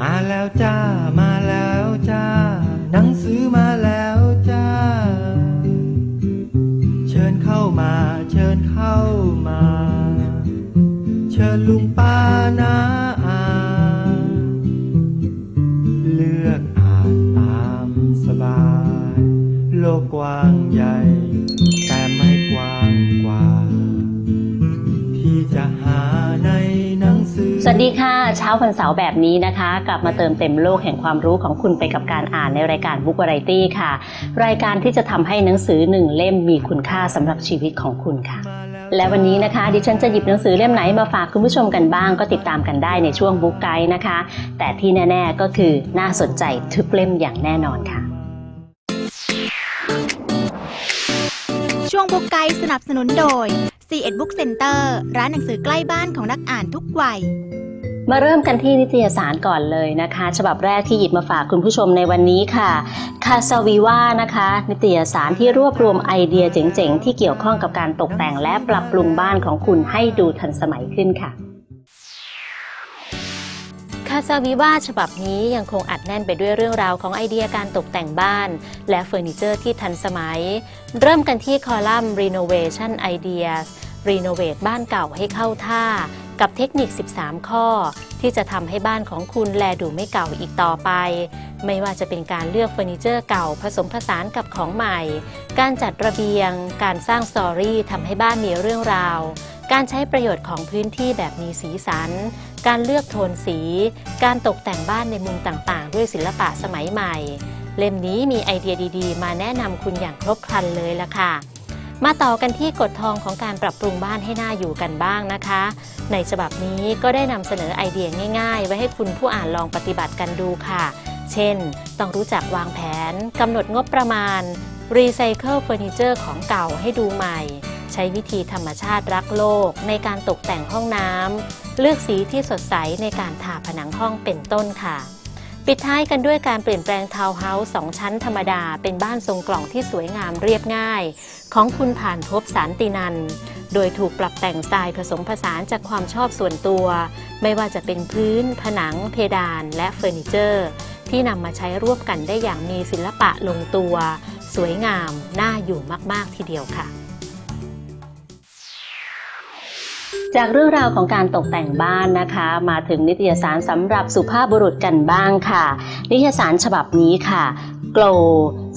มาแล้วจ้า มาแล้วจ้า หนังสือมาแล้วจ้า เชิญเข้ามา เชิญเข้ามา เชิญลุงป้า เช้าวันเสาร์แบบนี้นะคะ กลับมาเติมเต็มโลกแห่งความรู้ของคุณไปกับการอ่านในรายการบุ๊กวารตี้ค่ะ รายการที่จะทำให้หนังสือหนึ่งเล่มมีคุณค่าสำหรับชีวิตของคุณค่ะ และวันนี้นะคะ ดิฉันจะหยิบหนังสือเล่มไหนมาฝากคุณผู้ชมกันบ้าง ก็ติดตามกันได้ในช่วงบุ๊กไกด์นะคะ แต่ที่แน่ ๆก็คือน่าสนใจทุกเล่มอย่างแน่นอนค่ะ ช่วงบุ๊กไกด์สนับสนุนโดย c ีเอ็ดบุ๊กเซ็นเตอร์ร้านหนังสือใกล้บ้านของนักอ่านทุกวัย มาเริ่มกันที่นิตยสารก่อนเลยนะคะ ฉบับแรกที่หยิบมาฝากคุณผู้ชมในวันนี้ค่ะคาซาวิว่านะคะ นิตยสารที่รวบรวมไอเดียเจ๋งๆ ที่เกี่ยวข้องกับการตกแต่งและปรับปรุงบ้านของคุณให้ดูทันสมัยขึ้นค่ะคาซาวิว่าฉบับนี้ยังคงอัดแน่นไปด้วยเรื่องราวของไอเดียการตกแต่งบ้าน และเฟอร์นิเจอร์ที่ทันสมัย เริ่มกันที่คอลัมน์ Renovation Ideas รีโนเวทบ้านเก่าให้เข้าท่า กับเทคนิค 13 ข้อ ที่จะทำให้บ้านของคุณแลดูไม่เก่าอีกต่อไป ไม่ว่าจะเป็นการเลือกเฟอร์นิเจอร์เก่าผสมผสานกับของใหม่ การจัดระเบียง การสร้างสตอรี่ทำให้บ้านมีเรื่องราว การใช้ประโยชน์ของพื้นที่แบบมีสีสัน การเลือกโทนสี การตกแต่งบ้านในมุมต่างๆ ด้วยศิลปะสมัยใหม่ เล่มนี้มีไอเดียดีๆ มาแนะนำคุณอย่างครบครันเลยล่ะค่ะ มาต่อกันที่กฎทองของการปรับปรุงบ้านให้น่าอยู่กันบ้างนะคะ ในฉบับนี้ก็ได้นำเสนอไอเดียง่ายๆ ไว้ให้คุณผู้อ่านลองปฏิบัติกันดูค่ะ เช่น ต้องรู้จักวางแผนกำหนดงบประมาณรีไซเคิลเฟอร์นิเจอร์ของเก่าให้ดูใหม่ ใช้วิธีธรรมชาติรักโลก ในการตกแต่งห้องน้ำเลือกสีที่สดใสในการทาผนังห้องเป็นต้นค่ะ ปิดท้ายกันด้วยการเปลี่ยนแปลงทาวน์เฮาส์สองชั้นธรรมดา เป็นบ้านทรงกล่องที่สวยงามเรียบง่าย ของคุณผ่านพบสารตินัน โดยถูกปรับแต่งสไตล์ผสมผสานจากความชอบส่วนตัว ไม่ว่าจะเป็นพื้น ผนัง เพดาน และเฟอร์นิเจอร์ ที่นำมาใช้ร่วมกันได้อย่างมีศิลปะลงตัว สวยงาม น่าอยู่มาก ๆ ทีเดียวค่ะ จากเรื่องราวของการตกแต่งบ้านนะคะ มาถึงนิตยสารสำหรับสุภาพบุรุษกันบ้างค่ะ นิตยสารฉบับนี้ค่ะ โกล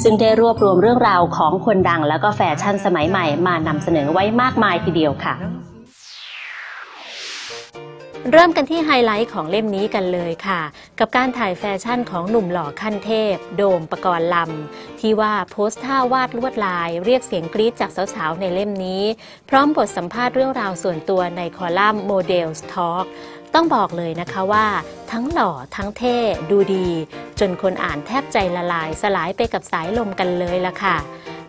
ซึ่งได้รวบรวมเรื่องราวของคนดังแล้วก็แฟชั่นสมัยใหม่มานำเสนอไว้มากมายทีเดียวค่ะ เริ่มกันที่ไฮไลท์ของเล่มนี้กันเลยค่ะ กับการถ่ายแฟชั่นของหนุ่มหล่อขั้นเทพ โดมปกรณ์ลำ ที่ว่าโพสท่าวาดลวดลาย เรียกเสียงกรี๊ดจากสาวๆ ในเล่มนี้ พร้อมบทสัมภาษณ์เรื่องราวส่วนตัวในคอลัมน์ Models Talk ต้องบอกเลยนะคะว่า ทั้งหล่อทั้งเท่ดูดี จนคนอ่านแทบใจละลาย สลายไปกับสายลมกันเลยละค่ะ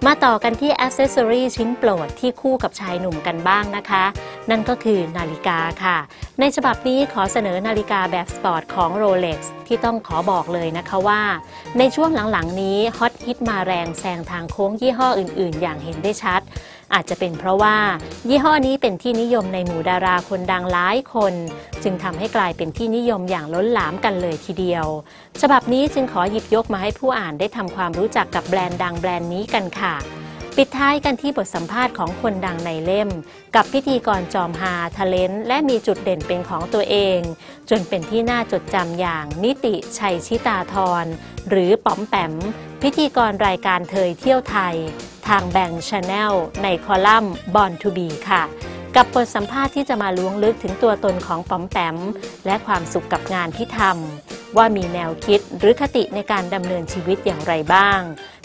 มาต่อกันที่อ c เซสซอรีชิ้นโปรดที่คู่กับชายหนุ่มกันบ้างนะคะ นั่นก็คือนาฬิกาค่ะ ในฉบับนี้ขอเสนอนาฬิกาแบบสปอร์ตของ Rolex ที่ต้องขอบอกเลยนะคะว่า ในช่วงหลังๆนี้ฮอตฮิตมาแรงแซงทางโค้งยี่ห้ออื่น ๆ อย่างเห็นได้ชัด อาจจะเป็นเพราะว่า ยี่ห้อนี้เป็นที่นิยมในหมู่ดาราคนดังหลายคน จึงทำให้กลายเป็นที่นิยมอย่างล้นหลามกันเลยทีเดียว ฉบับนี้จึงขอหยิบยกมาให้ผู้อ่านได้ทำความรู้จักกับแบรนด์ดังแบรนด์นี้กันค่ะปิดท้ายกันที่บทสัมภาษณ์ของคนดังในเล่ม กับพิธีกรจอมฮาทะเลนและมีจุดเด่นเป็นของตัวเอง จนเป็นที่น่าจดจำอย่างนิติชัยชิตาธรหรือป๋อมแปม พิธีกรรายการเทยเที่ยวไทย ทางแบงค์ชาแนลในคอลัมน์ Born to be ค่ะ กับบทสัมภาษณ์ที่จะมาล้วงลึกถึงตัวตนของป๋อมแปม และความสุขกับงานที่ทำว่ามีแนวคิดหรือคติในการดำเนินชีวิตอย่างไรบ้าง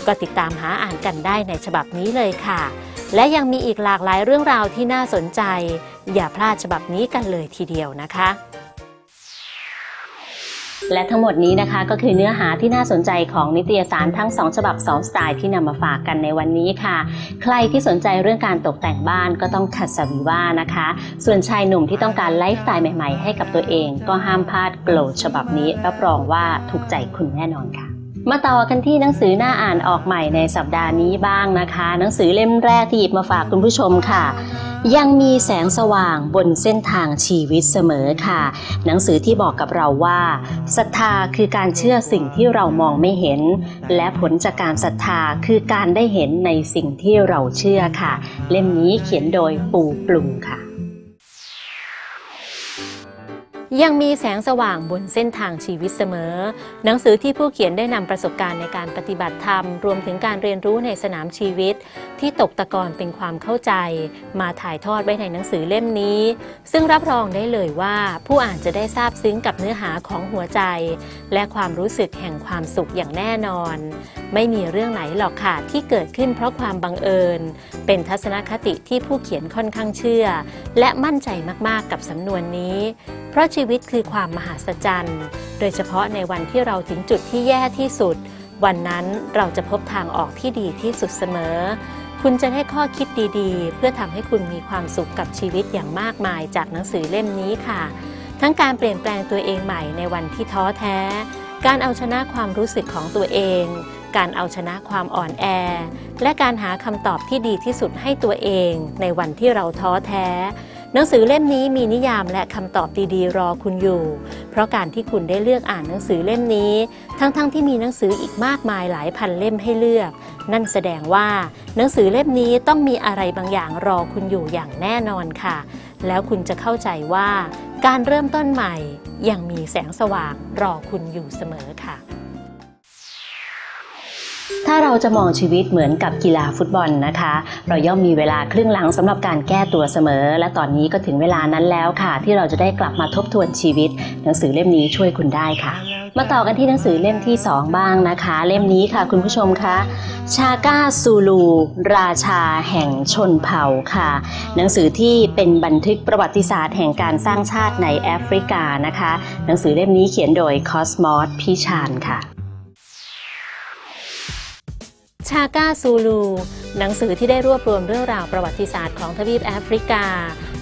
ก็ติดตามหาอ่านกันได้ในฉบับนี้เลยค่ะ และยังมีอีกหลากหลายเรื่องราวที่น่าสนใจ อย่าพลาดฉบับนี้กันเลยทีเดียวนะคะ และทั้งหมดนี้นะคะก็คือเนื้อหาที่น่าสนใจของนิตยสารทั้ง 2 ฉบับ 2 สไตล์ที่นำมาฝากกันในวันนี้ค่ะ ใครที่สนใจเรื่องการตกแต่งบ้านก็ต้องคัดสวีว่านะคะ ส่วนชายหนุ่มที่ต้องการไลฟ์สไตล์ใหม่ๆ ให้กับตัวเอง ก็ห้ามพลาดโกลดฉบับนี้รับรองว่าถูกใจคุณแน่นอนค่ะ มาต่อกันที่หนังสือหน้าอ่านออกใหม่ในสัปดาห์นี้บ้างนะคะ หนังสือเล่มแรกที่หยิบมาฝากคุณผู้ชมค่ะ ยังมีแสงสว่างบนเส้นทางชีวิตเสมอค่ะ หนังสือที่บอกกับเราว่าศรัทธาคือการเชื่อสิ่งที่เรามองไม่เห็น และผลจากการศรัทธาคือการได้เห็นในสิ่งที่เราเชื่อค่ะ เล่มนี้เขียนโดยปูปลุงค่ะ ยังมีแสงสว่างบนเส้นทางชีวิตเสมอ หนังสือที่ผู้เขียนได้นำประสบการณ์ในการปฏิบัติธรรม รวมถึงการเรียนรู้ในสนามชีวิต ที่ตกตะกอนเป็นความเข้าใจ มาถ่ายทอดไว้ในหนังสือเล่มนี้ ซึ่งรับรองได้เลยว่า ผู้อ่านจะได้ทราบซึ้งกับเนื้อหาของหัวใจ และความรู้สึกแห่งความสุขอย่างแน่นอนไม่มีเรื่องไหนหรอกค่ะที่เกิดขึ้นเพราะความบังเอิญ เป็นทัศนคติที่ผู้เขียนค่อนข้างเชื่อ และมั่นใจมากๆกับสำนวนนี้ เพราะชีวิตคือความมหัศจรรย์ โดยเฉพาะในวันที่เราถึงจุดที่แย่ที่สุด วันนั้นเราจะพบทางออกที่ดีที่สุดเสมอ คุณจะได้ข้อคิดดีๆ เพื่อทำให้คุณมีความสุขกับชีวิตอย่างมากมายจากหนังสือเล่มนี้ค่ะ ทั้งการเปลี่ยนแปลงตัวเองใหม่ในวันที่ท้อแท้ การเอาชนะความรู้สึกของตัวเอง การเอาชนะความอ่อนแอ และการหาคำตอบที่ดีที่สุดให้ตัวเองในวันที่เราท้อแท้ หนังสือเล่มนี้มีนิยามและคำตอบดีๆ รอคุณอยู่ เพราะการที่คุณได้เลือกอ่านหนังสือเล่มนี้ ทั้งๆทที่มีหนังสืออีกมากมายหลายพันเล่มให้เลือก นั่นแสดงว่าหนังสือเล่มนี้ต้องมีอะไรบางอย่างรอคุณอยู่อย่างแน่นอนค่ะ แล้วคุณจะเข้าใจว่า การเริ่มต้นใหม่ยังมีแสงสว่างรอคุณอยู่เสมอค่ะ ถ้าเราจะมองชีวิตเหมือนกับกีฬาฟุตบอลนะคะ เราย่อมมีเวลาครึ่งหลังสำหรับการแก้ตัวเสมอ และตอนนี้ก็ถึงเวลานั้นแล้วค่ะ ที่เราจะได้กลับมาทบทวนชีวิต หนังสือเล่มนี้ช่วยคุณได้ค่ะ มาต่อกันที่หนังสือเล่มที่ 2 บ้างนะคะ เล่มนี้ค่ะคุณผู้ชมคะชาก้าซูลู ราชาแห่งชนเผ่าค่ะ หนังสือที่เป็นบันทึกประวัติศาสตร์แห่งการสร้างชาติในแอฟริกานะคะ หนังสือเล่มนี้เขียนโดยคอสมอสพิชานค่ะ ชาก้าซูลู หนังสือที่ได้รวบรวมเรื่องราวประวัติศาสตร์ของทวีปแอฟริกา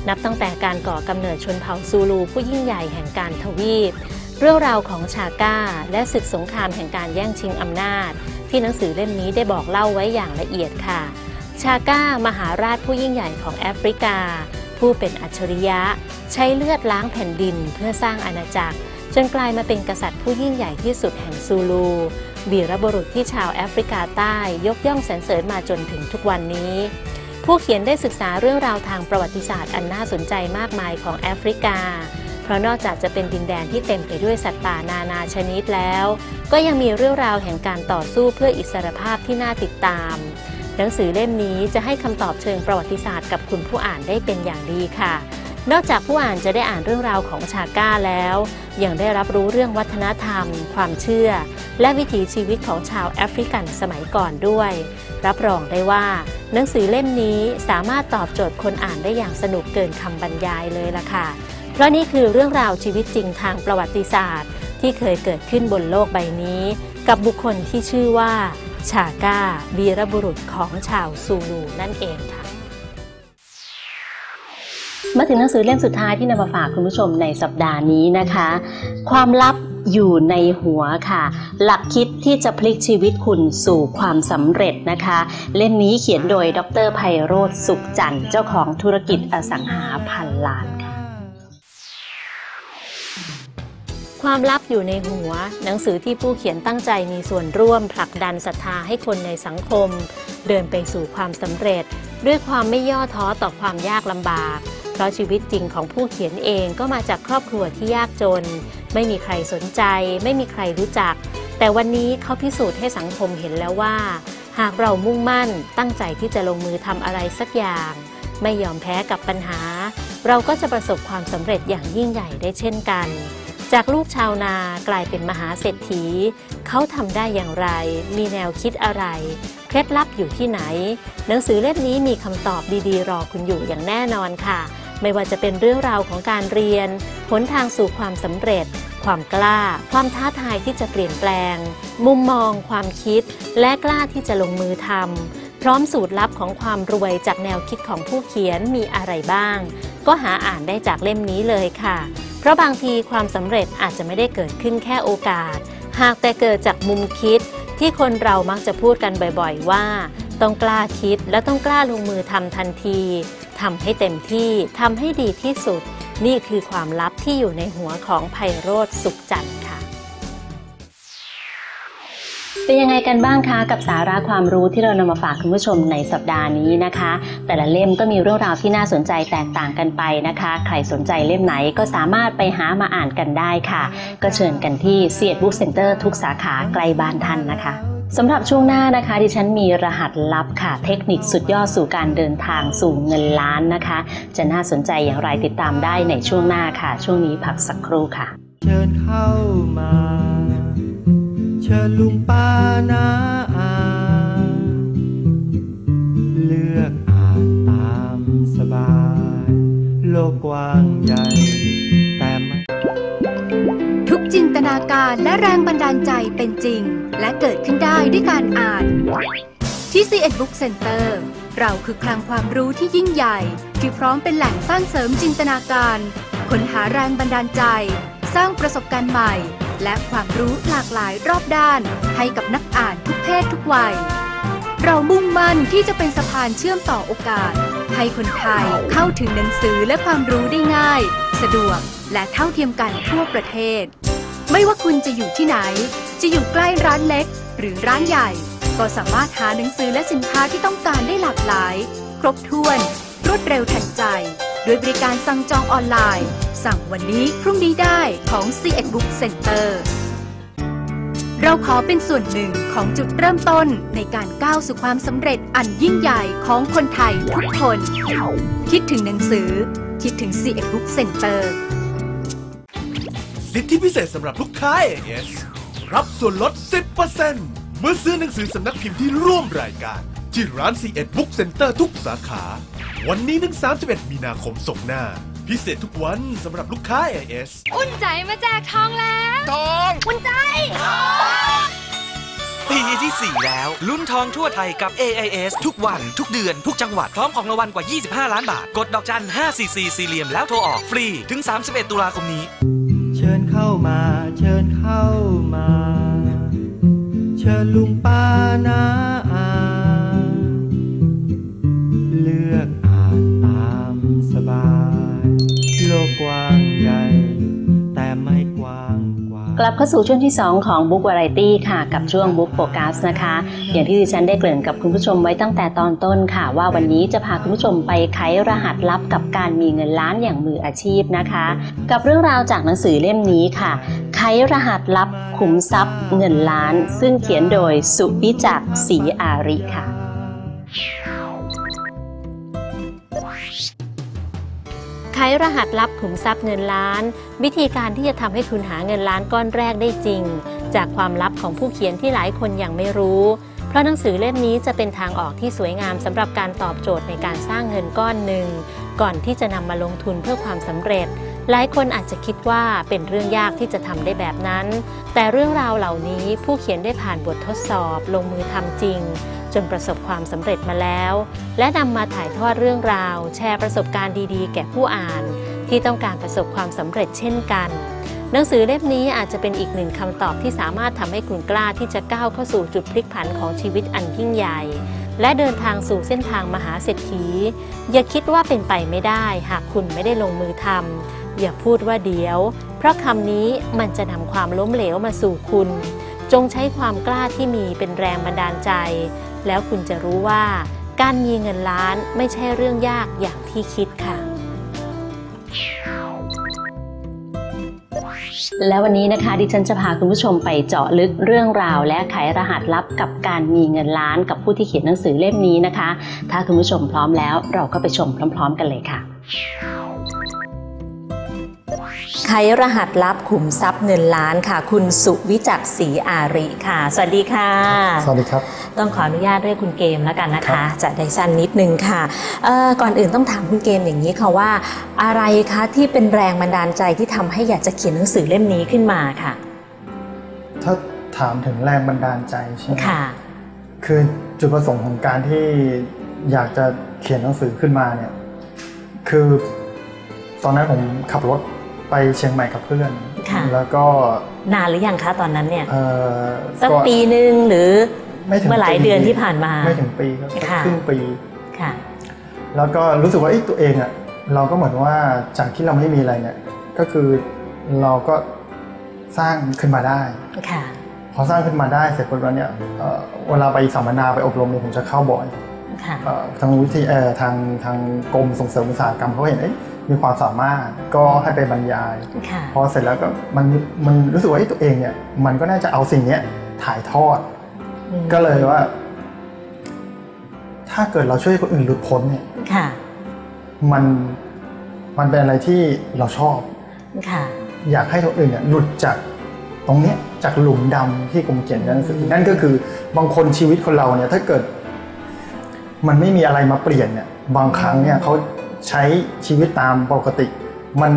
นับตั้งแต่การก่อกำเนิดชนเผ่าซูลูผู้ยิ่งใหญ่แห่งการทวีป เรื่องราวของชาก้า และศึกสงครามแห่งการแย่งชิงอำนาจ ที่หนังสือเล่มนี้ได้บอกเล่าไว้อย่างละเอียดค่ะ ชาก้ามหาราชผู้ยิ่งใหญ่ของแอฟริกา ผู้เป็นอัจฉริยะ ใช้เลือดล้างแผ่นดินเพื่อสร้างอาณาจักร จนกลายมาเป็นกษัตริย์ผู้ยิ่งใหญ่ที่สุดแห่งซูลู วีรบุรุษที่ชาวแอฟริกาใต้ยกย่องสรรเสริญมาจนถึงทุกวันนี้ ผู้เขียนได้ศึกษาเรื่องราวทางประวัติศาสตร์อันน่าสนใจมากมายของแอฟริกา เพราะนอกจากจะเป็นดินแดนที่เต็มไปด้วยสัตว์ป่านานาชนิดแล้ว ก็ยังมีเรื่องราวแห่งการต่อสู้เพื่ออิสรภาพที่น่าติดตาม หนังสือเล่มนี้จะให้คำตอบเชิงประวัติศาสตร์กับคุณผู้อ่านได้เป็นอย่างดีค่ะ นอกจากผู้อ่านจะได้อ่านเรื่องราวของชาก้าแล้ว ยังได้รับรู้เรื่องวัฒนธรรม ความเชื่อ และวิถีชีวิตของชาวแอฟริกันสมัยก่อนด้วย รับรองได้ว่า หนังสือเล่มนี้สามารถตอบโจทย์คนอ่านได้อย่างสนุกเกินคำบรรยายเลยล่ะค่ะ เพราะนี่คือเรื่องราวชีวิตจริงทางประวัติศาสตร์ ที่เคยเกิดขึ้นบนโลกใบนี้ กับบุคคลที่ชื่อว่า ชาก้าวีรบุรุษของชาวซูลูนั่นเองค่ะ มาถึงหนังสือเล่มสุดท้ายที่นำมาฝากคุณผู้ชมในสัปดาห์นี้นะคะ ความลับอยู่ในหัวค่ะ หลักคิดที่จะพลิกชีวิตคุณสู่ความสำเร็จนะคะ เล่มนี้เขียนโดยดรไพโรธสุขจันทร์เจ้าของธุรกิจอสังหาพันล้านค่ะ ความลับอยู่ในหัว หนังสือที่ผู้เขียนตั้งใจมีส่วนร่วมผลักดันศรัทธาให้คนในสังคม เดินไปสู่ความสำเร็จ ด้วยความไม่ย่อท้อต่อความยากลำบาก เพราะชีวิตจริงของผู้เขียนเองก็มาจากครอบครัวที่ยากจน ไม่มีใครสนใจ ไม่มีใครรู้จัก แต่วันนี้เขาพิสูจน์ให้สังคมเห็นแล้วว่า หากเรามุ่งมั่นตั้งใจที่จะลงมือทำอะไรสักอย่าง ไม่ยอมแพ้กับปัญหา เราก็จะประสบความสำเร็จอย่างยิ่งใหญ่ได้เช่นกัน จากลูกชาวนากลายเป็นมหาเศรษฐี เขาทำได้อย่างไร มีแนวคิดอะไรเคล็ดลับอยู่ที่ไหน หนังสือเล่มนี้มีคำตอบดีๆ รอคุณอยู่อย่างแน่นอนค่ะ ไม่ว่าจะเป็นเรื่องราวของการเรียนหนทางสู่ความสำเร็จ ความกล้า ความท้าทายที่จะเปลี่ยนแปลง มุมมอง ความคิด และกล้าที่จะลงมือทำพร้อมสูตรลับของความรวยจากแนวคิดของผู้เขียนมีอะไรบ้าง ก็หาอ่านได้จากเล่มนี้เลยค่ะ เพราะบางทีความสำเร็จอาจจะไม่ได้เกิดขึ้นแค่โอกาส หากแต่เกิดจากมุมคิดที่คนเรามักจะพูดกันบ่อยๆ ว่า ต้องกล้าคิดและต้องกล้าลงมือทำทันที ทำให้เต็มที่ทำให้ดีที่สุด นี่คือความลับที่อยู่ในหัวของไพโรธสุขจันทร์ค่ะ เป็นยังไงกันบ้างคะกับสาระความรู้ที่เรานำมาฝากคุณผู้ชมในสัปดาห์นี้นะคะ แต่ละเล่มก็มีเรื่องราวที่น่าสนใจแตกต่างกันไปนะคะ ใครสนใจเล่มไหนก็สามารถไปหามาอ่านกันได้ค่ะ ก็เชิญกันที่เซียดบุ๊กเซ็นเตอร์ทุกสาขาใกล้บ้านท่านนะคะ สำหรับช่วงหน้านะคะดิฉันมีรหัสลับค่ะ เทคนิคสุดยอดสู่การเดินทางสู่เงินล้านนะคะ จะน่าสนใจอย่างไรติดตามได้ในช่วงหน้าค่ะ ช่วงนี้พักสักครู่ค่ะ เชิญเข้ามา เชิญลุงป้านาอาเลือกอ่านตามสบาย โลกกว้างใหญ่าการและแรงบันดาลใจเป็นจริง และเกิดขึ้นได้ด้วยการอ่าน ที่ c ีเอ็ดบุ๊กเซ็นเตอร์เราคือคลังความรู้ที่ยิ่งใหญ่ ที่พร้อมเป็นแหล่งสร้างเสริมจินตนาการค้นหาแรงบันดาลใจ สร้างประสบการณ์ใหม่ และความรู้หลากหลายรอบด้าน ให้กับนักอ่านทุกเพศทุกวัย เรามุ่งมั่นที่จะเป็นสะพานเชื่อมต่อโอกาส ให้คนไทยเข้าถึงหนังสือและความรู้ได้ง่าย สะดวกและเท่าเทียมกันทั่วประเทศ ไม่ว่าคุณจะอยู่ที่ไหน จะอยู่ใกล้ร้านเล็ก หรือร้านใหญ่ ก็สามารถหาหนังสือและสินค้าที่ต้องการได้หลากหลาย ครบถ้วน รวดเร็วทันใจ ด้วยบริการสั่งจองออนไลน์ สั่งวันนี้พรุ่งนี้ได้ของ c ีเอ็ดบุ๊กเซ็นเตอร์เราขอเป็นส่วนหนึ่งของจุดเริ่มต้นในการก้าวสู่ความสำเร็จอันยิ่งใหญ่ของคนไทยทุกคน คิดถึงหนังสือ คิดถึง c ีเอ็ดบุ๊กเซ็นเตอร์ สิทธิพิเศษสำหรับลูกค้า AS รับส่วนลด 10%เมื่อซื้อหนังสือสำนักพิมพ์ที่ร่วมรายการ ที่ร้าน C1 Book Center ทุกสาขา วันนี้ถึง 31 มีนาคมส่งหน้า พิเศษทุกวันสำหรับลูกค้า AS อุ่นใจมาแจกทองแล้ว ทองอุ่นใจปีที่ 4 แล้ว ลุ้นทองทั่วไทยกับ AIS ทุกวัน ทุกเดือน ทุกจังหวัด พร้อมของรางวัลกว่า 25 ล้านบาท กดดอกจัน 544 สี่เหลี่ยมแล้วโทรออกฟรี ถึง 31 ตุลาคมนี้ เชิญเข้ามา เชิญเข้ามา เชิญลุงป้านา กลับเข้าสู่ช่วงที่ 2 ของ Book Variety ค่ะ กับช่วง Book Focus นะคะ อย่างที่ดิฉันได้เกริ่นกับคุณผู้ชมไว้ตั้งแต่ตอนต้นค่ะ ว่าวันนี้จะพาคุณผู้ชมไปไขรหัสลับกับการมีเงินล้านอย่างมืออาชีพนะคะ กับเรื่องราวจากหนังสือเล่มนี้ค่ะ ไขรหัสลับขุมทรัพย์ เงินล้าน ซึ่งเขียนโดยสุวิจักศรีอาริค่ะ ไขรหัสลับขุมทรัพย์เงินล้าน วิธีการที่จะทำให้คุณหาเงินล้านก้อนแรกได้จริง จากความลับของผู้เขียนที่หลายคนยังไม่รู้ เพราะหนังสือเล่มนี้จะเป็นทางออกที่สวยงามสำหรับการตอบโจทย์ในการสร้างเงินก้อนหนึ่ง ก่อนที่จะนำมาลงทุนเพื่อความสำเร็จ หลายคนอาจจะคิดว่าเป็นเรื่องยากที่จะทำได้แบบนั้น แต่เรื่องราวเหล่านี้ผู้เขียนได้ผ่านบททดสอบ ลงมือทำจริง จนประสบความสำเร็จมาแล้ว และนำมาถ่ายทอดเรื่องราว แชร์ประสบการณ์ดีๆ แก่ผู้อ่าน ที่ต้องการประสบความสำเร็จเช่นกัน หนังสือเล่มนี้อาจจะเป็นอีกหนึ่งคำตอบที่สามารถทำให้คุณกล้าที่จะก้าวเข้าสู่จุดพลิกผันของชีวิตอันยิ่งใหญ่ และเดินทางสู่เส้นทางมหาเศรษฐี อย่าคิดว่าเป็นไปไม่ได้ หากคุณไม่ได้ลงมือทำอย่าพูดว่าเดี๋ยว เพราะคำนี้มันจะนำความล้มเหลวมาสู่คุณจงใช้ความกล้าที่มีเป็นแรงบันดาลใจ แล้วคุณจะรู้ว่า การมีเงินล้านไม่ใช่เรื่องยากอย่างที่คิดค่ะ และวันนี้นะคะดิฉันจะพาคุณผู้ชมไปเจาะลึกเรื่องราว และไขรหัสลับกับการมีเงินล้านกับผู้ที่เขียนหนังสือเล่มนี้นะคะ ถ้าคุณผู้ชมพร้อมแล้วเราก็ไปชมพร้อม ๆ กันเลยค่ะ ไขรหัสลับขุมทรัพย์เงินล้านค่ะ คุณสุวิจักษ์ศรีอาริค่ะ สวัสดีค่ะ สวัสดีครับ ต้องขออนุญาตเรียกคุณเกมแล้วกันนะครัคะบจะได้สั้นนิดนึงค่ะเอ่อก่อนอื่นต้องถามคุณเกมอย่างนี้ค่ะว่า อะไรคะที่เป็นแรงบันดาลใจที่ทำให้อยากจะเขียนหนังสือเล่มนี้ขึ้นมาค่ะ ถ้าถามถึงแรงบันดาลใจใช่ไหมค่ะ คือจุดประสงค์ของการที่อยากจะเขียนหนังสือขึ้นมาเนี่ย คือตอนนั้นผมขับรถ ไปเชียงใหม่กับเพื่อนค่ะแล้วก็นานหรือยังคะตอนนั้นเนี่ยเอ่อสักก็ปีหนึ่งหรือไม่ถึงเมื่อหลายปีเดือนที่ผ่านมา ไม่ถึงปีครับสักค่ะครึ่งปีค่ะ แล้วก็รู้สึกว่าเอ้ยตัวเองอะเราก็เหมือนว่าจากที่เราไม่มีอะไรเนี่ยก็คือเราก็สร้างขึ้นมาได้ค่ะพอสร้างขึ้นมาได้เสร็จปุ๊บแล้วเนี่ยเอ่อเวลาไปสัมมนาไปอบรมเนี่ยผมจะเข้าบ่อยค่ะเอ่อทางวิธีเอ่อทางทางกรมส่งเสริมอุตสาหกรรมเขาเห็นเอ้ย มีความสามารถก็ให้ไปบรรยายค่ะพอเสร็จแล้วก็มันมันรู้สึกว่าเอ้ยตัวเองเนี่ย มันก็น่าจะเอาสิ่งเนี้ยถ่ายทอดอืมก็เลยว่า ถ้าเกิดเราช่วยคนอื่นหลุดพ้นเนี่ยค่ะมันมันเป็นอะไรที่เราชอบค่ะอยากให้คนอื่นเนี่ยหลุดจากตรงเนี้ยจากหลุมดำที่ผมเขียนในหนังสือนั่นก็คือบางคนชีวิตคนเราเนี่ย ถ้าเกิด มันไม่มีอะไรมาเปลี่ยนเนี่ย บางครั้งเนี่ยเขา ใช้ชีวิตตามปกติ มัน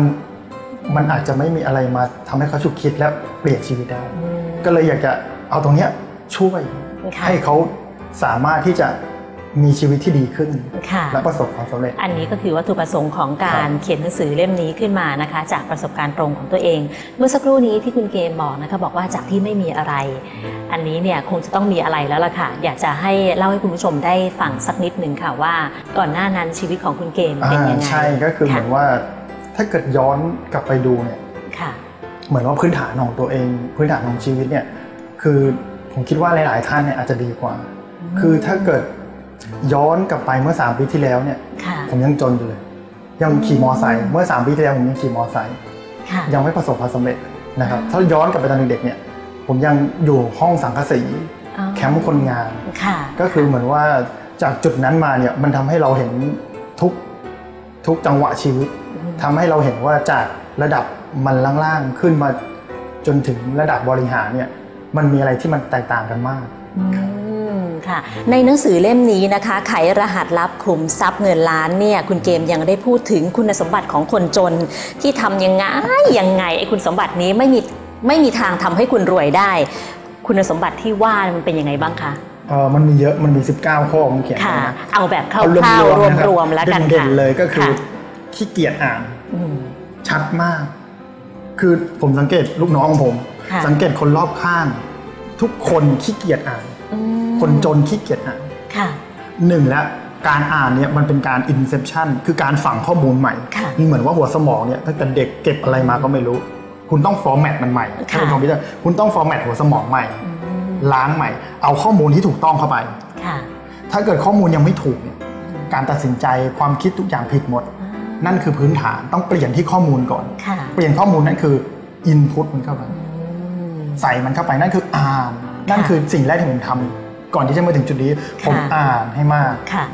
มันอาจจะไม่มีอะไรมาทำให้เขาฉุกคิดและเปลี่ยนชีวิตได้ ก็เลยอยากจะเอาตรงเนี้ยช่วยค่ะให้เขาสามารถที่จะ มีชีวิตที่ดีขึ้นค่ะและประสบความสำเร็จ อันนี้ก็คือวัตถุประสงค์ของการเขียนหนังสือเล่มนี้ขึ้นมานะคะ จากประสบการณ์ตรงของตัวเอง เมื่อสักครู่นี้ที่คุณเกมบอกนะคะบอกว่าจากที่ไม่มีอะไร อันนี้เนี่ยคงจะต้องมีอะไรแล้วล่ะค่ะ อยากจะให้เล่าให้คุณผู้ชมได้ฟังสักนิดหนึ่งค่ะว่า ก่อนหน้านั้นชีวิตของคุณเกมเป็นยังไงอ่าใช่ก็คือเหมือนว่าถ้าเกิดย้อนกลับไปดูเนี่ยค่ะเหมือนว่าพื้นฐานของตัวเอง พื้นฐานของชีวิตเนี่ยคือผมคิดว่าหลาย ๆ ท่านเนี่ยอาจจะดีกว่า คือถ้าเกิด ย้อนกลับไปเมื่อ 3 ปีที่แล้วเนี่ยค่ะผมยังจนอยู่เลย ยังขี่มอไซค์เมื่อ 3 ปีที่แล้วผมยังขี่มอไซค์ค่ะยังไม่ประสบความสำเร็จนะครับ ถ้าย้อนกลับไปตอนเด็กๆเนี่ย ผมยังอยู่ห้องสังกะสีอ๋อแคมป์คนงานค่ะก็คือเหมือนว่าจากจุดนั้นมาเนี่ยมันทำให้เราเห็นทุกทุกจังหวะชีวิตทำให้เราเห็นว่าจากระดับมันล่างๆขึ้นมาจนถึงระดับบริหารเนี่ยมันมีอะไรที่มันแตกต่างกันมากอืม ค่ะ ในหนังสือเล่มนี้นะคะ ไขรหัสลับขุมทรัพย์เงินล้านเนี่ยคุณเกมยังได้พูดถึงคุณสมบัติของคนจน ที่ทำยังไงยังไงไอ้คุณสมบัตินี้ไม่มีไม่มีทางทำให้คุณรวยได้ คุณสมบัติที่ว่ามันเป็นยังไงบ้างคะเออมันมีเยอะมันมี 19 ข้อผมเขียนไว้ค่ะนะเอาแบบคร่าเอาวรวมๆนะครับๆรวมๆแล้วกันเด่ค่ะนๆเลยก็คือค่ะขี้เกียจอ่านอืมชัดมาก คือผมสังเกตลูกน้องของผมค่ะสังเกตคนรอบข้าง ทุกคนขี้เกียจอ่านอืม คนจนขี้เกียจอ่านค่ะหนึ่งแล้วการอ่านเนี่ยมันเป็นการ inception คือการฝังข้อมูลใหม่ค่ะมันเหมือนว่าหัวสมองเนี่ยตั้งแต่เด็กเก็บอะไรมาก็ไม่รู้ คุณต้องฟอร์แมตมันใหม่ค่ะถ้าเป็นคอมพิวเตอร์คุณต้องฟอร์แมตหัวสมองใหม่อืมล้างใหม่ เอาข้อมูลที่ถูกต้องเข้าไปค่ะถ้าเกิดข้อมูลยังไม่ถูกเนี่ยการตัดสินใจความคิดทุกอย่างผิดหมด นั่นคือพื้นฐานต้องเปลี่ยนที่ข้อมูลก่อนค่ะเปลี่ยนข้อมูลนั่นคือ input มันเข้าไปอืมใส่มันเข้าไปนั่นคืออ่าน นั่นคือสิ่งแรกที่ผมทำ ก่อนที่จะมาถึงจุดนี้ ผมค่ะอ่านให้มากค่ะ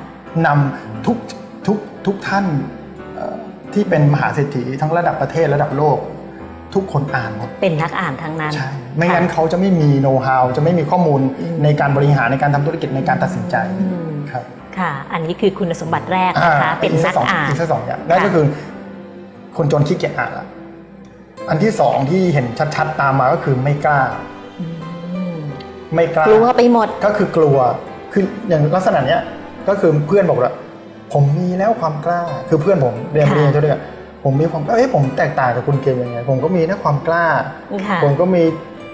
นำทุกทุกทุกท่านเอ่อที่เป็นมหาเศรษฐีทั้งระดับประเทศระดับโลก ทุกคนอ่านหมดเป็นนักอ่านทั้งนั้นใช่ไม่งั้นเขาจะไม่มีโน้ตฮาวจะไม่มีข้อมูลอืมในการบริหารในการทำธุรกิจในการตัดสินใจอืมครับค่ะ อันนี้คือคุณสมบัติแรกนะคะเป็นนักอ่านอีกสักสองอย่างนั่นก็คือ คนจนขี้เกียจอ่านละอันที่สองที่เห็นชัดๆตามมาก็คือไม่กล้าอืม ไม่กล้ากลัวไปหมด ก็คือกลัวคืออย่างลักษณะเนี้ยก็คือเพื่อนบอกว่าผมมีแล้วความกล้า คือเพื่อนผมเรียนค่ะเรียนเท่าไหร่ผมมีความเอ้ยผมแตกต่างจากคุณเกมยังไง ผมก็มีนะความกล้าค่ะผมก็มี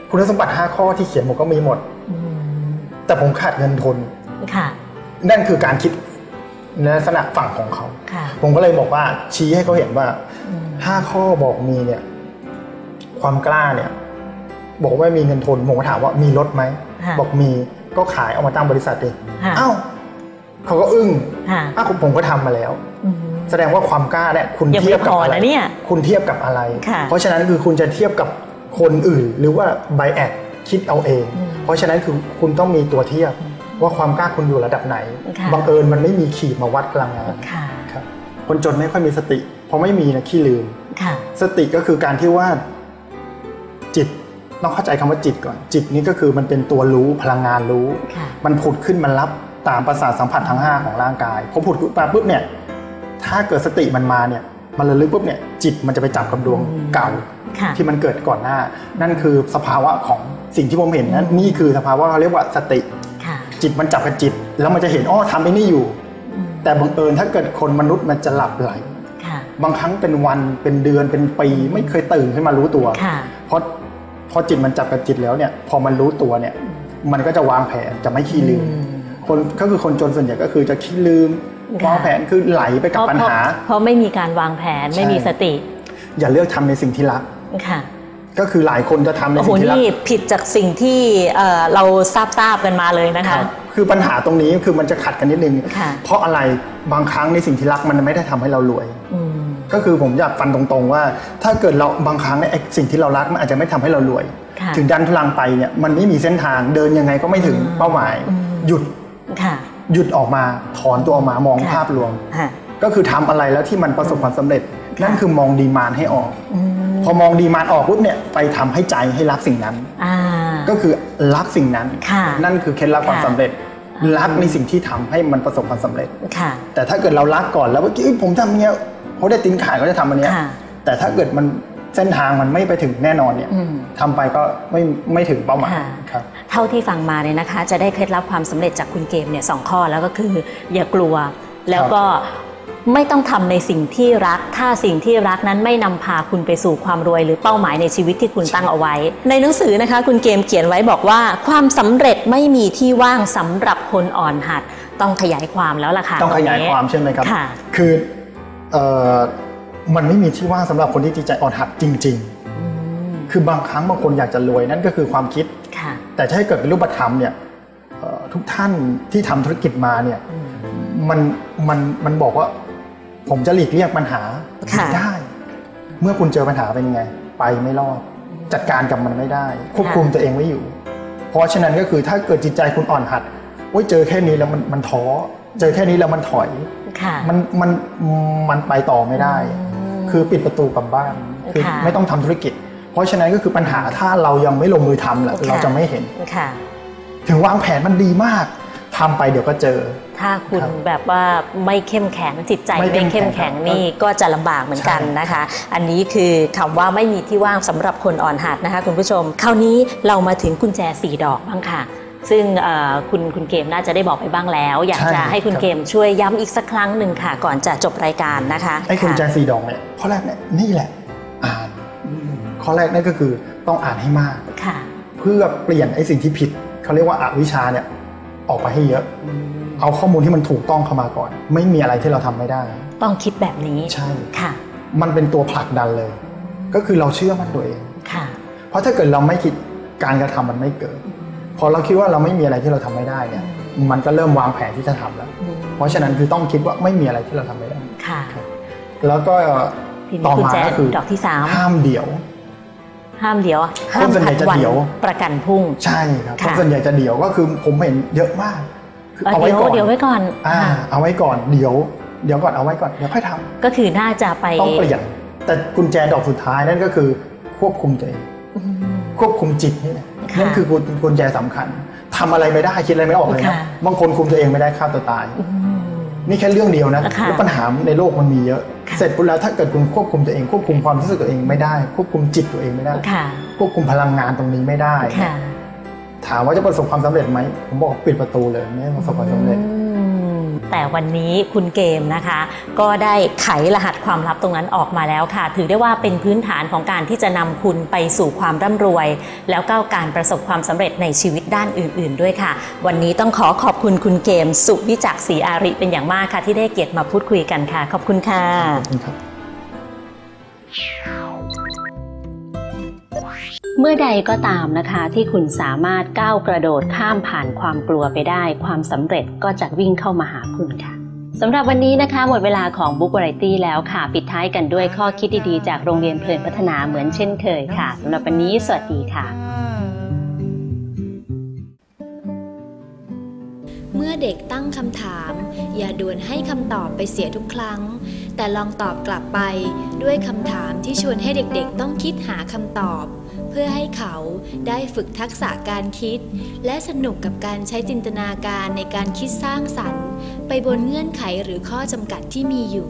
คุณสมบัติ 5 ข้อที่เขียนผมก็มีหมดอืมแต่ผมขาดเงินทุนค่ะนั่นคือการคิดในลักษณะฝั่งของเขาค่ะผมก็เลยบอกว่าชี้ให้เขาเห็นว่าอืมห้าข้อบอกมีเนี่ย ความกล้าเนี่ย บอกว่ามีเงินทุนผมก็ถามว่ามีรถไหมค่ะ บอกมีก็ขายเอามาตั้งบริษัทเองค่ะอ้าวเขาก็อึ้งค่ะอ้าวผมก็ทำมาแล้วอืมแสดงว่าความกล้าเนี่ยคุณยังไม่เทียบกับพออะไรนะเนี่ยคุณเทียบกับอะไรค่ะเพราะฉะนั้นคือคุณจะเทียบกับคนอื่น หรือว่าไบแอดคิดเอาเองอืมเพราะฉะนั้นคือคุณต้องมีตัวเทียบว่าความกล้าคุณอยู่ระดับไหนค่ะบังเอิญมันไม่มีขีดมาวัดพลังงานค่ะครับคนจนไม่ค่อยมีสติ เพราะไม่มีนะขี้ลืมค่ะสติก็คือการที่ว่าจิต ต้องเข้าใจคำว่าจิตก่อน จิตนี้ก็คือมันเป็นตัวรู้พลังงานรู้ค่ะมันผุดขึ้นมันรับตามประสาทสัมผัสทั้ง 5 ของร่างกายพอผุดขึ้นมาปุ๊บเนี่ยถ้าเกิดสติมันมาเนี่ยมันระลึกปุ๊บเนี่ยจิตมันจะไปจับกับดวงอืมเก่าค่ะที่มันเกิดก่อนหน้า นั่นคือสภาวะของสิ่งที่ผมเห็นนั่นนี่คือสภาวะเขาเรียกว่าสติค่ะจิตมันจับกับจิต แล้วมันจะเห็นอ้อทำไอ้นี่อยู่อืมแต่บังเอิญถ้าเกิดคนมนุษย์มันจะหลับไหลค่ะบางครั้งเป็นวันเป็นเดือนเป็นปีไม่เคยตื่นขึ้นมารู้ตัวค่ะเพราะ พอจิตมันจับกับจิตแล้วเนี่ย พอมันรู้ตัวเนี่ย มันก็จะวางแผนจะไม่ขี้ลืม คนก็คือคนจนส่วนใหญ่ก็คือจะขี้ลืมค่ะวางแผนคือไหลไปกับเพราะปัญหาเพราะเพราะไม่มีการวางแผนไม่มีใช่สติ อย่าเลือกทำในสิ่งที่รักค่ะก็คือหลายคนจะทำในโอ้โหสิ่งที่รักนี่ผิดจากสิ่งที่เอ่อเราทราบทราบๆกันมาเลยนะคคะรับคือปัญหาตรงนี้คือมันจะขัดกันนิดนึงค่ะเพราะอะไรบางครั้งในสิ่งที่รักมันไม่ได้ทำให้เรารวยอืม ก็คือผมอยากฟันตรงๆว่า ถ้าเกิดเราบางครั้งเนี่ยไอ้สิ่งที่เรารักมันอาจจะไม่ทำให้เรารวยค่ะถึงดันทุลังไปเนี่ยมันไม่มีเส้นทางเดินยังไงก็ไม่ถึงอืมเป้าหมายอืมหยุดค่ะหยุดออกมาถอนตัวออกมามองค่ะภาพรวมค่ะก็คือทำอะไรแล้วที่มันประสบความสำเร็จ นั่นคือมองดีมานให้ออกอืมพอมองดีมานออกปุ๊บเนี่ยไปทำให้ใจให้รักสิ่งนั้นอ่าก็คือรักสิ่งนั้นค่ะนั่นคือเคล็ดลับความค่ะสำเร็จรักในสิ่งที่ทำให้มันประสบความสำเร็จค่ะแต่ถ้าเกิดเรารักก่อนแล้วเมื่อกี้เอ้ยผมทำเนี้ย เขาได้ตินขายก็จะทำอันเนี้ยค่ะแต่ถ้าเกิดมันเส้นทางมันไม่ไปถึงแน่นอนเนี่ยอืมทำไปก็ไม่ไม่ถึงเป้าหมายค่ะครับเท่าที่ฟังมาเนี่ยนะคะ จะได้เคล็ดลับความสำเร็จจากคุณเกมเนี่ยสองข้อแล้วก็คืออย่ากลัว แล้วก็ไม่ต้องทำในสิ่งที่รัก ถ้าสิ่งที่รักนั้นไม่นำพาคุณไปสู่ความรวยหรือเป้าหมายในชีวิตที่คุณตั้งเอาไว้ ในหนังสือนะคะ คุณเกมเขียนไว้บอกว่า ความสำเร็จไม่มีที่ว่างสำหรับคนอ่อนหัด ต้องขยายความแล้วล่ะค่ะต้องขยายตรงนี้ความใช่ไหมครับค่ะคือเอ่อ มันไม่มีที่ว่างสำหรับคนที่จิตใจอ่อนหัดจริงอืมๆคือบางครั้งบางคนอยากจะรวยนั่นก็คือความคิดค่ะแต่ถ้าให้เกิดเป็นรูปธรรมเนี่ยเอ่อทุกท่านที่ทำธุรกิจมาเนี่ยอืมมันมันมันบอกว่า ผมจะหลีกเลี่ยงปัญหาค่ะไม่ได้ เมื่อคุณเจอปัญหาเป็นยังไง ไปไม่รอดจัดการกับมันไม่ได้ ควบคุมตัวเองไม่อยู่ เพราะฉะนั้นก็คือถ้าเกิดจิตใจคุณอ่อนหัดโอ้ยเจอแค่นี้แล้วมันมันท้อเจอแค่นี้แล้วมันถอยค่ะ มันมันมันไปต่อไม่ได้มคือปิดประตูกลับบ้านคือค่ะไม่ต้องทำธุรกิจ เพราะฉะนั้นก็คือปัญหาถ้าเรายังไม่ลงมือทำแหละค่ะเราจะไม่เห็นค่ะถึงวางแผนมันดีมากทำไปเดี๋ยวก็เจอ ถ้าคุณครับแบบว่าไม่เข้มแข็งจิตใจไม่ไม่เข้เข้มมแข็แข็งงนี่ก็จะลำบากเหมือนกันใช่นะคะ อันนี้คือคำว่าไม่มีที่ว่างสำหรับคนอ่อนหัดนะคะ คุณผู้ชม คราวนี้เรามาถึงกุญแจสี่ดอกบ้างค่ะ ซึ่งเอ่อคุณคุณเกมน่าจะได้บอกไปบ้างแล้ว อยากจะให้คุณเกมช่วยย้ำอีกสักครั้งหนึ่งค่ะ ก่อนจะจบรายการนะคะไอ้คุณค่ะแจสีดอกเนี่ยข้อแรกเนี่ยนี่แหละอ่านข้อแรกนั่นก็คือต้องอ่านให้มากค่ะ เพื่อเปลี่ยนไอ้สิ่งที่ผิดเขาเรียกว่าอาวิชชาเนี่ยออกไปให้เยอะเอาข้อมูลที่มันถูกต้องเข้ามาก่อน ไม่มีอะไรที่เราทำไม่ได้ ต้องคิดแบบนี้ใช่ค่ะ มันเป็นตัวผลักดันเลย ก็คือเราเชื่อมันตัวเองค่ะ เพราะถ้าเกิดเราไม่คิดการกระทำมันไม่เกิด พอเราคิดว่าเราไม่มีอะไรที่เราทำไม่ได้เนี่ยมันก็เริ่มวางแผนที่จะทำแล้ว เพราะฉะนั้นคือต้องคิดว่าไม่มีอะไรที่เราทำไม่ได้ค่ะ แล้วก็ทีนี้ต่อกุญมาแจก็คือดอกที่สามห้ามเดี่ยว ห้ามเดี๋ยวคห้ามนส่วนใหผัญ่ดจะวันเดี๋ยวประกันพรุ่ง ใช่ครับค่ะคนส่วนใหญ่จะเดี่ยวก็คือผมเห็นเยอะมากคือเอ่อเอาไว้เดี๋ยวก่อนเดี๋ยวไว้ก่อนอ่าค่ะเอาไว้ก่อนเดี๋ยวเดี๋ยวก่อนเอาไว้ก่อนเดี๋ยวค่อยทำก็คือน่าจะไปต้องเปลี่ยนแต่กุญแจดอกสุดท้ายนั่นก็คือควบคุมตัวเองอืมควบคุมจิตนี่แหละค่ะ นั่นคือกุญกุญแจสำคัญทำอะไรไม่ได้คิดอะไรไม่ออกเลยนะค่ะบางคนคุมตัวเองไม่ได้ฆ่าตัวตายอืมนี่แค่เรื่องเดียวนะค่ะแล้วปัญหาในโลกมันมีเยอะค่ะเสร็จปุ๊บแล้วถ้าเกิดคุณควบคุมตัวเองควบคุมความรู้สึกตัวเองไม่ได้ ควบคุมจิตตัวเองไม่ได้ค่ะควบคุมพลังงานตรงนี้ไม่ได้ค่ะถามว่าจะประสบความสำเร็จไหมผมบอกปิดประตูเลยไม่ประสบความสำเร็จอืม แต่วันนี้คุณเกมนะคะ ก็ได้ไขรหัสความลับตรงนั้นออกมาแล้วค่ะ ถือได้ว่าเป็นพื้นฐานของการที่จะนำคุณไปสู่ความร่ำรวย แล้วก็การประสบความสำเร็จในชีวิตด้านอื่น ๆ ด้วยค่ะ วันนี้ต้องขอขอบคุณคุณเกม สุวิจักษ์ศรีอาริเป็นอย่างมากค่ะ ที่ได้เกียรติมาพูดคุยกันค่ะ ขอบคุณค่ะขอบคุณครับ เมื่อใดก็ตามนะคะที่คุณสามารถก้าวกระโดดข้ามผ่านความกลัวไปได้ ความสำเร็จก็จะวิ่งเข้ามาหาคุณค่ะสำหรับวันนี้นะคะ หมดเวลาของ Book Variety แล้วค่ะ ปิดท้ายกันด้วยข้อคิดดีๆ จากโรงเรียนเพลินพัฒนาเหมือนเช่นเคยค่ะสำหรับวันนี้สวัสดีค่ะ เมื่อเด็กตั้งคำถาม อย่าด่วนให้คำตอบไปเสียทุกครั้ง แต่ลองตอบกลับไปด้วยคำถามที่ชวนให้เด็กๆ ต้องคิดหาคำตอบ เพื่อให้เขาได้ฝึกทักษะการคิด และสนุกกับการใช้จินตนาการในการคิดสร้างสรรค์ ไปบนเงื่อนไขหรือข้อจำกัดที่มีอยู่